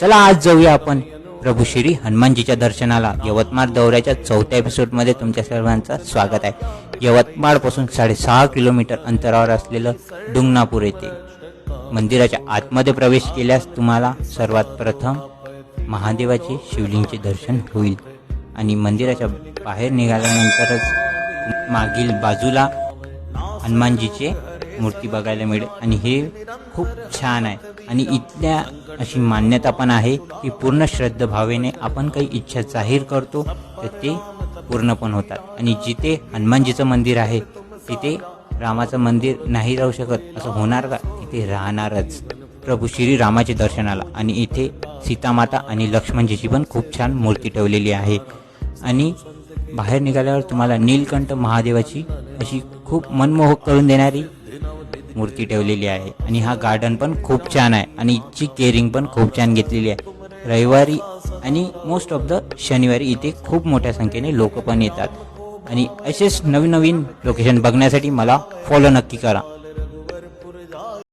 चला आज जाऊया आपण प्रभू श्री हनुमानजीच्या दर्शनाला. यवतमाळ दौऱ्याच्या चौथ्या एपिसोडमध्ये तुमच्या सर्वांचं स्वागत आहे. यवतमाळपासून साडेसहा किलोमीटर अंतरावर असलेलं डुंगनापूर येथे. मंदिराच्या आतमध्ये प्रवेश केल्यास तुम्हाला सर्वात प्रथम महादेवाचे शिवलिंगचे दर्शन होईल. आणि मंदिराच्या बाहेर निघाल्यानंतरच मागील बाजूला हनुमानजीचे मूर्ती बघायला मिळेल. आणि हे खूप छान आहे. आणि इथल्या अशी मान्यता पण आहे की पूर्ण श्रद्धाभावेने आपण काही इच्छा जाहीर करतो तर ते पूर्ण पण होतात. आणि जिथे हनुमानजीचं मंदिर आहे तिथे रामाचं मंदिर नाही राहू शकत असं होणार का? तिथे राहणारच. प्रभू श्री रामाचे दर्शनाला. आणि इथे सीतामाता आणि लक्ष्मणजीची पण खूप छान मूर्ती ठेवलेली आहे. आणि बाहेर निघाल्यावर तुम्हाला नीलकंठ महादेवाची अशी खूप मनमोहक करून देणारी मूर्ती ठेवलेली आहे. आणि हा गार्डन पण खूप छान आहे. आणि इथची केअरिंग पण खूप छान घेतलेली आहे. रविवारी आणि मोस्ट ऑफ द शनिवारी इथे खूप मोठ्या संख्येने लोक पण येतात. आणि असेच नवीन नवीन लोकेशन बघण्यासाठी मला फॉलो नक्की करा.